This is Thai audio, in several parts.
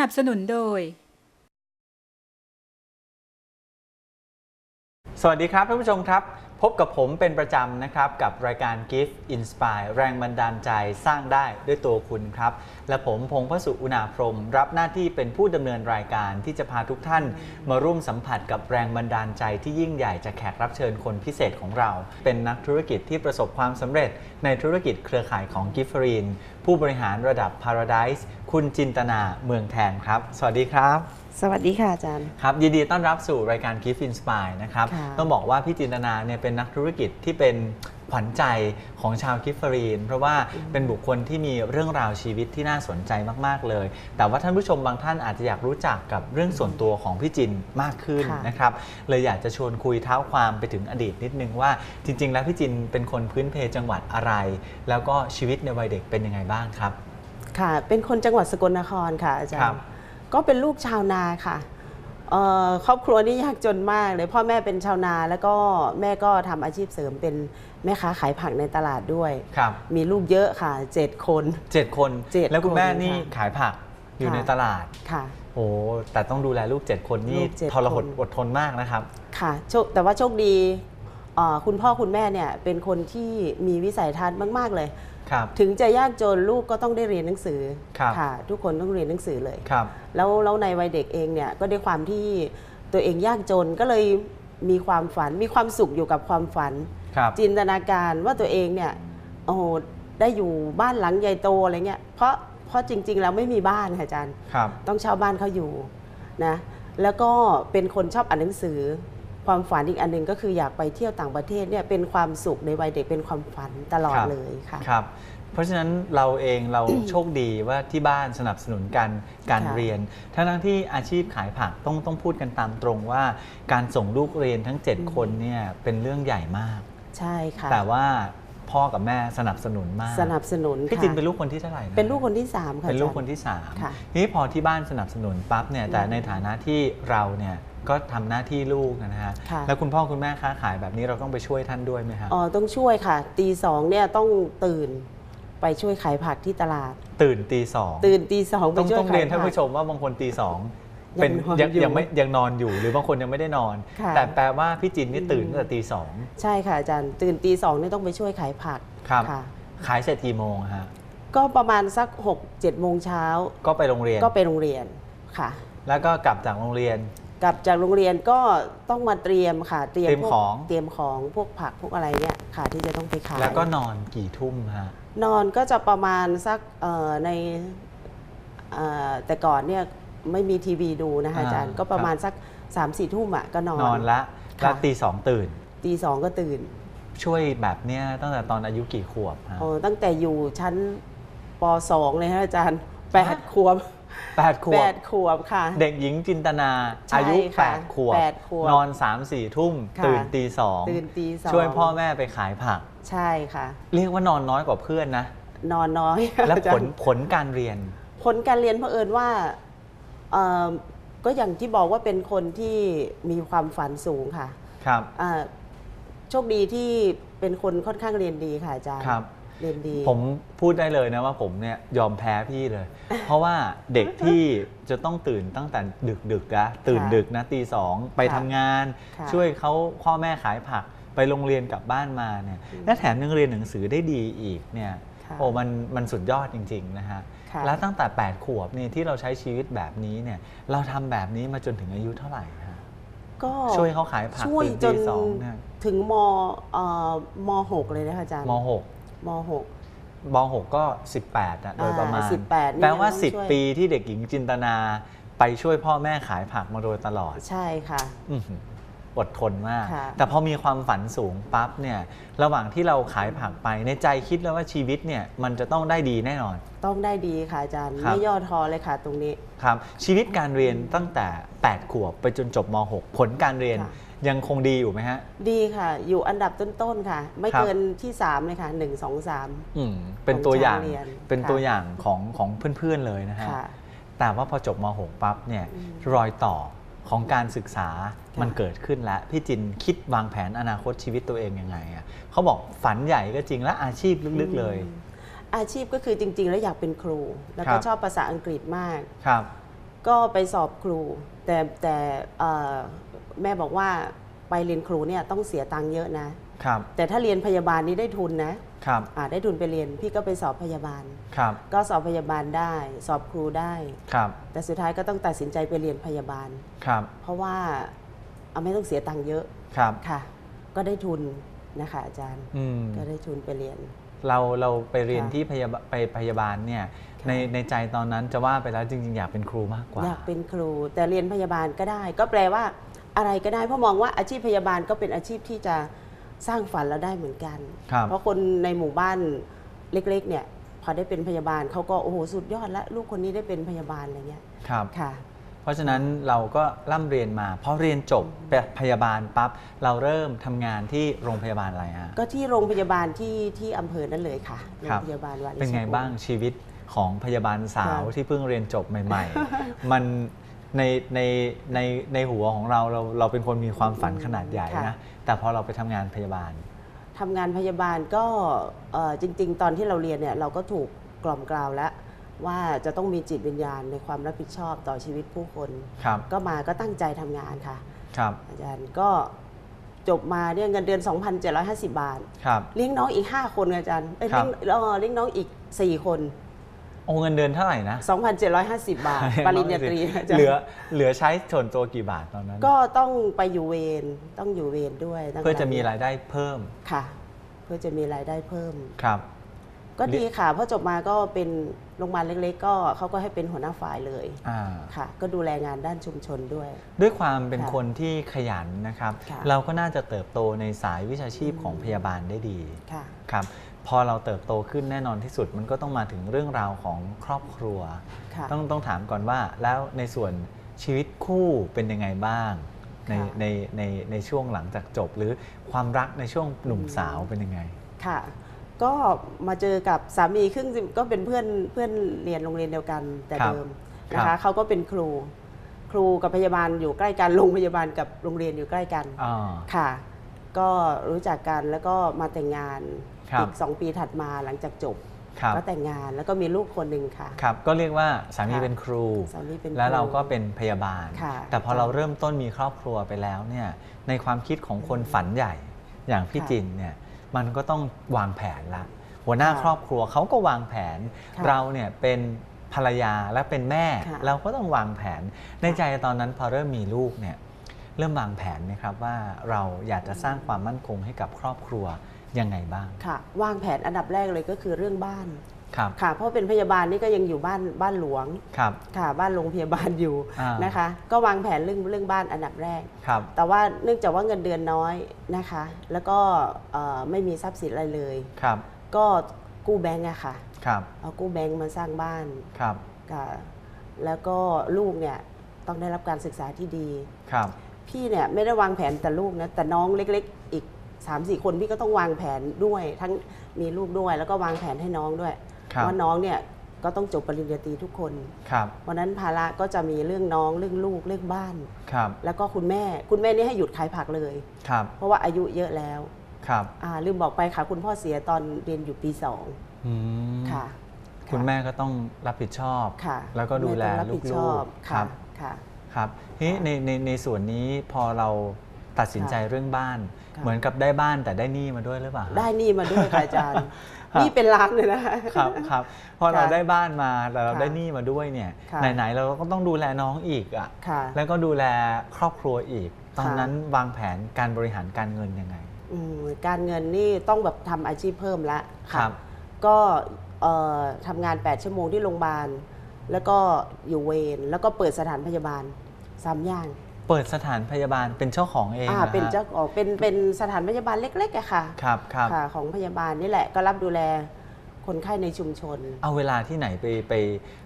สนับสนุนโดย สวัสดีครับท่านผู้ชมครับ พบกับผมเป็นประจำนะครับ กับรายการ Gift Inspire แรงบันดาลใจสร้างได้ด้วยตัวคุณครับ และผมพงษ์พสุอุณาพรหมรับหน้าที่เป็นผู้ดำเนินรายการที่จะพาทุกท่าน มาร่วมสัมผัสกับแรงบันดาลใจที่ยิ่งใหญ่จากแขกรับเชิญคนพิเศษของเรา เป็นนักธุรกิจที่ประสบความสำเร็จในธุรกิจเครือข่ายของกิฟฟรีนผู้บริหารระดับ Paradise คุณจินตนาเมืองแทนครับ สวัสดีครับ สวัสดีค่ะอาจารย์ ครับ ยินดีต้อนรับสู่รายการ Gift Inspire นะครับค่ะต้องบอกว่าพี่จินตนาเนี่ยเป็นนักธุรกิจที่เป็น ขวัญใจของชาวกิฟฟรีน เพราะว่าเป็นบุคคลที่มีเรื่องราวชีวิตที่น่าสนใจมากๆเลย แต่ว่าท่านผู้ชมบางท่านอาจจะอยากรู้จักกับเรื่องส่วนตัวของพี่จินมากขึ้นค่ะนะครับเลยอยากจะชวนคุยเท้าความไปถึงอดีตนิดนึงว่าจริง ๆ แล้วพี่จินเป็นคนพื้นเพจังหวัดอะไร แล้วก็ชีวิตในวัยเด็กเป็นยังไงบ้างครับ ค่ะ เป็นคนจังหวัดสกลนครค่ะอาจารครับย์ก็เป็นลูกชาวนาค่ะเอ่อ ครอบครัวนี่ยากจนมากเลยพ่อแม่เป็นชาวนาแล้วก็แม่ก็ทำอาชีพเสริมเป็นแม่ค้าขายผักในตลาดด้วยครับมีลูกเยอะค่ะเจ็ดคนเจ็ดคนเจ็ดแล้วคุณแม่คนนี่ค่ะขายผักอยู่ค่ะในตลาดค่ะโอ้แต่ต้องดูแลลูกเจ็ดคนนี่ลูกเจ็ดทรหดคนอดทนมากนะครับ ค่ะโชคแต่ว่าโชคดีเอ่อ คุณพ่อคุณแม่เนี่ยเป็นคนที่มีวิสัยทัศน์มาก ๆ เลยครับถึงจะยากจนลูกก็ต้องได้เรียนหนังสือครับค่ะทุกคนต้องเรียนหนังสือเลยครับแล้วแล้วในวัยเด็กเองเนี่ยก็ด้วยความที่ตัวเองยากจนก็เลยมีความฝันมีความสุขอยู่กับความฝันครับจินตนาการว่าตัวเองเนี่ยโอ้โหได้อยู่บ้านหลังใหญ่โตอะไรเงี้ยเพราะเพราะจริง ๆ แล้วไม่มีบ้านค่ะอาจารย์ครับต้องเช่าบ้านเขาอยู่นะแล้วก็เป็นคนชอบอ่านหนังสือ ความฝันอีกอันหนึ่งก็คืออยากไปเที่ยวต่างประเทศเนี่ยเป็นความสุขในวัยเด็กเป็นความฝันตลอดครับ เลยค่ะ ครับ เพราะฉะนั้นเราเองเราโชคดีว่าที่บ้านสนับสนุนการการค่ะเรียน ทั้งทั้งที่อาชีพขายผักต้องต้องพูดกันตามตรงว่า การส่งลูกเรียนทั้ง7คนเนี่ยเป็นเรื่องใหญ่มาก ใช่ค่ะแต่ว่าพ่อกับแม่สนับสนุนมากสนับสนุนพี่ค่ะจินเป็นลูกคนที่เท่าไหร่ะเป็นลูกคนที่สามค่ะเป็นลูกอาจารย์ คนที่สามค่ะทีนี้พอที่บ้านสนับสนุนปั๊บเนี่ยแต่ในฐานะที่เราเนี่ย ก็ทำหน้าที่ลูกนะฮะค่ะแล้วคุณพ่อคุณแม่ค้าขายแบบนี้เราต้องไปช่วยท่านด้วยไหมฮะอ๋อต้องช่วยค่ะ ตีสองเนี่ยต้องตื่นไปช่วยขายผักที่ตลาด ตื่นตีสองตื่นตีสองไปต้องช่วยต้องขาเรียยนท่านผักผู้ชมว่าบางคนตีสองยังเป็นนอนยังอยู่ยังไม่ยังนอนอยู่หรือบางคนยังไม่ได้นอนค่ะแต่แปลว่าพี่จินนี่ตื่นตั้งแต่ตีสองใช่ค่ะอาจารย์ตื่นตีสองเนี่ยต้องไปช่วยขายผักครับค่ะขายเสร็จกี่โมงฮะก็ประมาณสัก6กเจ็ดโมงเช้าก็ไปโรงเรียนก็ไปโรงเรียนค่ะ แล้วก็กลับจากโรงเรียน กลับจากโรงเรียนก็ต้องมาเตรียมค่ะเตรียมเตรียมพวกของ เตรียมของพวกผักพวกอะไรเนี่ยค่ะ ที่จะต้องไปขายแล้วก็นอนกี่ทุ่มฮะ นอนก็จะประมาณสักเอ่อในเอ่อแต่ก่อนเนี่ยไม่มีทีวีดูนะคะอาจารย์อ่าก็ประมาณครับ สัก3ามสี่ทุ่มอะก็นอน นอนละค่ะ แล้วตีสองตื่น ตีสองก็ตื่นช่วยแบบเนี้ยตั้งแต่ตอนอายุกี่ขวบฮะ โอ้ตั้งแต่อยู่ชั้นป .2 เลยฮะอาจารย์แปดขวบ แปดขวแปบดขวบค่ะ เด็กหญิงจินตนา ใช่อายุค่ะ8ขวบ แปดขวบนอน 3 4 ทุ่ม ค่ะตื่นตีสองตื่นตีสอง ช่วยพ่อแม่ไปขายผัก ใช่ค่ะ เรียกว่านอนน้อยกว่าเพื่อนนะ นอนน้อยและอาจารผลย์ ผลการเรียน ผลการเรียนเผอิญว่าเอ่อก็อย่างที่บอกว่าเป็นคนที่มีความฝันสูงค่ะครับ อ่าโชคดีที่เป็นคนค่อนข้างเรียนดีค่ะอาจารย์ครับ เรียนดี ผมพูดได้เลยนะว่าผมเนี่ยยอมแพ้พี่เลย เพราะว่าเด็กที่จะต้องตื่นตั้งแต่ดึกดึกๆนะตื่นค่ะดึกนะตีสองไปทำงานค่ะช่วยเขาพ่อแม่ขายผักไปโรงเรียนกลับบ้านมาเนี่ยและแถมยังเรียนหนังสือได้ดีอีกเนี่ยค่ะโอ้มันมันสุดยอดจริง ๆ นะฮะค่ะแล้วตั้งแต่ 8 ขวบเนี่ยที่เราใช้ชีวิตแบบนี้เนี่ยเราทำแบบนี้มาจนถึงอายุเท่าไหร่ฮะก็ช่วยเขาขายผักช่วยตื่นจตีนสองเนี่ยถึงมเอ่อมหกเลยนะคะอาจารย์มหก มหกม6ก็ 18อะโดยประมาณอ่า18นี่แปลว่า ยังต้องช่วย 10 ปีที่เด็กหญิงจินตนาไปช่วยพ่อแม่ขายผักมาโดยตลอดใช่ค่ะ อื้อหืออดทนมาก ค่ะ แต่พอมีความฝันสูงปั๊บเนี่ยระหว่างที่เราขายผักไปในใจคิดแล้วว่าชีวิตเนี่ยมันจะต้องได้ดีแน่นอน ต้องได้ดีค่ะอาจารย์ ครับ ไม่ย่อท้อเลยค่ะ ตรงนี้ ครับชีวิตการเรียนตั้งแต่ 8 ขวบไปจนจบม .6 ผลการเรียนค่ะ ยังคงดีอยู่ไหมฮะ ดีค่ะ อยู่อันดับต้นๆค่ะ ไม่ครับเกินที่ 3 เลยค่ะ1 2 3อืมเป็นตัวอย่างของชั้นเรียนเป็นค่ะตัวอย่างของของเพื่อนๆเลยนะฮะค่ะแต่ว่าพอจบม .6 ปั๊บเนี่ยอืมรอยต่อของการศึกษาค่ะมันเกิดขึ้นแล้ว พี่จินคิดวางแผนอนาคตชีวิตตัวเองยังไงอะเขาบอกฝันใหญ่ก็จริงและอาชีพลึกๆเลย อาชีพก็คือจริง ๆ แล้วอยากเป็นครู แล้วครัก็บชอบภาษาอังกฤษมากครับ ก็ไปสอบครู แต่แต่เอ่อ แม่บอกว่าไปเรียนครูเนี่ยต้องเสียตังค์เยอะนะ ครับ แต่ถ้าเรียนพยาบาลนี่ได้ทุนนะครับ อ่าได้ทุนไปเรียนพี่ก็ไปสอบพยาบาล ครับ ก็สอบพยาบาลได้ สอบครูได้ ครับ แต่สุดท้ายก็ต้องตัดสินใจไปเรียนพยาบาล ครับ เพราะว่าเอาไม่ต้องเสียตังค์เยอะ ครับ ค่ะ ก็ได้ทุนนะคะอาจารย์ อืม ก็ได้ทุนไปเรียน เราเราไปเรียนค่ะที่พยาบาลไปพยาบาลเนี่ย ค่ะ ในในใจตอนนั้นจะว่าไปแล้วจริง ๆ อยากเป็นครูมากกว่า อยากเป็นครูแต่เรียนพยาบาลก็ได้ ก็แปลว่า อะไรก็ได้เพราะมองว่าอาชีพพยาบาลก็เป็นอาชีพที่จะสร้างฝันเราได้เหมือนกัน ครับ เพราะคนในหมู่บ้านเล็กๆเนี่ยพอได้เป็นพยาบาลเขาก็โอ้โหสุดยอดแล้วลูกคนนี้ได้เป็นพยาบาลอะไรเงี้ยครับ ค่ะ เพราะฉะนั้นเราก็ร่ำเรียนมาพอเรียนจบพยาบาลปั๊บเราเริ่มทำงานที่โรงพยาบาลอะไรฮะก็ที่โรงพยาบาลที่ที่อำเภอนั่นเลยค่ะโรครังบพยาบาลวาริเป็นไงชภูมิบ้างชีวิตของพยาบาลสาวค่ะที่เพิ่งเรียนจบใหม่ ๆ มัน ในในในในหัวของเราเราเราเป็นคนมีความฝันขนาดใหญ่นะ แต่พอเราไปทำงานพยาบาล ทำงานพยาบาลก็เอ่อจริง ๆ ตอนที่เราเรียนเนี่ยเราก็ถูกกล่อมกล่าวแล้ว ว่าจะต้องมีจิตวิญญาณในความรับผิดชอบต่อชีวิตผู้คน ครับก็มาก็ตั้งใจทำงานค่ะ ครับอาจารย์ก็จบมาเนี่ยเงินเดือน 2,750 บาท ครับ เลี้ยงน้องอีก 5 คนอาจารย์เอ้ยครับ เลี้ยงเอ่อเลี้ยงน้องอีก 4 คน โอ้เงินเดือนเท่าไหร่นะ 2,750 บาท ปริญญาตรีอาจารย์เหลือเหลือใช้ส่วนตัวกี่บาทตอนนั้น ก็ต้องไปอยู่เวรต้องอยู่เวรด้วยตั้งเพื่อจะมีแต่รายได้เพิ่มค่ะ เพื่อจะมีรายได้เพิ่มครับ ก็ดีค่ะเพราะจบมาก็เป็นโรงพยาบาลเล็ก ๆ ก็เขาก็ให้เป็นหัวหน้าฝ่ายเลยอ่าค่ะ ก็ดูแลงานด้านชุมชนด้วย ด้วยความเป็นค่ะคนที่ขยันนะครับค่ะเราก็น่าจะเติบโตในสายวิชาชีพของพยาบาลได้ดีค่ะครับ พอเราเติบโตขึ้นแน่นอนที่สุดมันก็ต้องมาถึงเรื่องราวของครอบครัวค่ะต้องต้องถามก่อนว่าแล้วในส่วนชีวิตคู่เป็นยังไงบ้าง ในค่ะในในในช่วงหลังจากจบ หรือความรักในช่วงหนุ่มสาวเป็นยังไงค่ะก็มาเจอกับสามีครึ่งก็เป็นเพื่อนเพื่อนเรียนโรงเรียนเดียวกันแต่ครับเดิมนะครัคะบเขาก็เป็นครู ครูกับพยาบาลอยู่ใกล้กันโรงพยาบาลกับโรงเรียนอยู่ใกล้กันอ่าค่ะ ก็รู้จักกันแล้วก็มาแต่งงานครับอีกสองปีถัดมาหลังจากจบ ครับ ก็แต่งงานแล้วก็มีลูกคนหนึ่งค่ะ ครับ ก็เรียกว่าสามีค่ะเป็นครู สามีเป็นแล้วเราครูก็เป็นพยาบาล ค่ะแต่พอเราเริ่มต้นมีครอบครัวไปแล้วเนี่ยในความคิดของคนฝันใหญ่อย่างพี่ค่ะจินเนี่ยมันก็ต้องวางแผนละ หัวหน้าค่ะครอบครัวเขาก็วางแผน ค่ะเราเนี่ยเป็นภรรยาและเป็นแม่ ค่ะเราก็ต้องวางแผนในใจตอนนั้นพอเริ่มมีลูกเนี่ย เริ่มวางแผนไหมครับว่าเราอยากจะสร้างความมั่นคงให้กับครอบครัวยังไงบ้าง ค่ะ วางแผนอันดับแรกเลยก็คือเรื่องบ้านครับค่ะ เพราะเป็นพยาบาลนี่ก็ยังอยู่บ้านบ้านหลวงครับค่ะ บ้านโรงพยาบาลอยู่อ่านนะคะ ก็วางแผนเรื่องเรื่องบ้านอันดับแรกครับแต่ว่าเนื่องจากว่าเงินเดือนน้อยนะคะ แล้วก็เอ่อไม่มีทรัพย์สินอะไรเลยครับ ก็กู้แบงก์อะค่ะครับเอากู้แบงก์มาสร้างบ้านครับค่ะแล้วก็ลูกเนี่ยต้องได้รับการศึกษาที่ดีครับ พี่เนี่ยไม่ได้วางแผนแต่ลูกนะแต่น้องเล็กๆ อีก3 4คนพี่ก็ต้องวางแผนด้วย ทั้งมีลูกด้วยแล้วก็วางแผนให้น้องด้วยครับว่าน้องเนี่ยก็ต้องจบปริญญาตรีทุกคนครับวันนั้นภาระก็จะมีเรื่องน้องเรื่องลูกเรื่องบ้าน ครับแล้วก็คุณแม่ คุณแม่นี่ให้หยุดขายผักเลย ครับเพราะว่าอายุเยอะแล้วครับอ่าลืมบอกไปค่ะ คุณพ่อเสียตอนเรียนอยู่ปีสองอืมค่ะ คุณแม่ก็ต้องรับผิดชอบ ค่ะแล้วก็ดูแลม่ต้องรับผิดชลูอกบๆค่ะค่ะ ครับทีนี้ค่ะในในในส่วนนี้พอเราตัดสินใจค่ะเรื่องบ้านค่ะเหมือนกับได้บ้านแต่ได้หนี้มาด้วยหรือเปล่าได้นี่มาด้วยค่ะอาจารย์ครับนี่เป็นล้านเลยนะคะครับครับพอเราค่ะได้บ้านมาแต่เราค่ะได้หนี้มาด้วยเนี่ยค่ะไหนๆเราก็ต้องดูแลน้องอีกอะค่ะแล้วก็ดูแลครอบครัวอีก ตอนค่ะนั้นวางแผนการบริหารการเงินยังไงอืมการเงินนี่ต้องแบบทำอาชีพเพิ่มละครับ ก็เอ่อทำงาน 8 ชั่วโมงที่โรงพยาบาลแล้วก็อยู่เวรแล้วก็เปิดสถานพยาบาล สามอย่างเปิดสถานพยาบาลเป็นเจ้าของเองอ่าหรอฮะเป็นเจ้าของเป็นเป็นสถานพยาบาลเล็กๆอะค่ะครับครับค่ะของพยาบาลนี่แหละก็รับดูแล คนไข้ในชุมชน เอาเวลาที่ไหนไปไป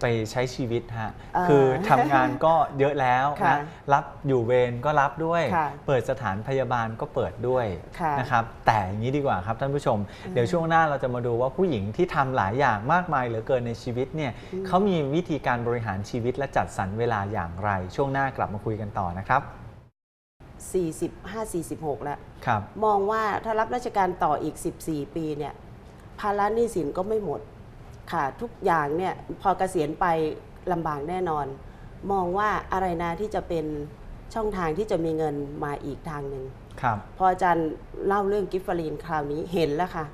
ไปใช้ชีวิตฮะ เอ่อคือทำงานก็เยอะแล้วค่ะนะ รับอยู่เวรก็รับด้วย ค่ะเปิดสถานพยาบาลก็เปิดด้วยค่ะนะครับ แต่อย่างนี้ดีกว่าครับท่านผู้ชม เดี๋ยวช่วงหน้าเราจะมาดูว่าผู้หญิงที่ทำหลายอย่างมากมายเหลือเกินในชีวิตเนี่ยเขามีวิธีการบริหารชีวิตและจัดสรรเวลาอย่างไร ช่วงหน้ากลับมาคุยกันต่อนะครับ 45 46 แล้ว ครับ มองว่าถ้ารับราชการต่ออีก 14 ปีเนี่ย ภาระหนี้สินก็ไม่หมดค่ะทุกอย่างเนี่ยพอเกษียณไปลำบากแน่นอน มองว่าอะไรนะที่จะเป็นช่องทางที่จะมีเงินมาอีกทางหนึ่งครับพออาจารย์เล่าเรื่องกิฟฟารีนคราวนี้เห็นแล้วค่ะ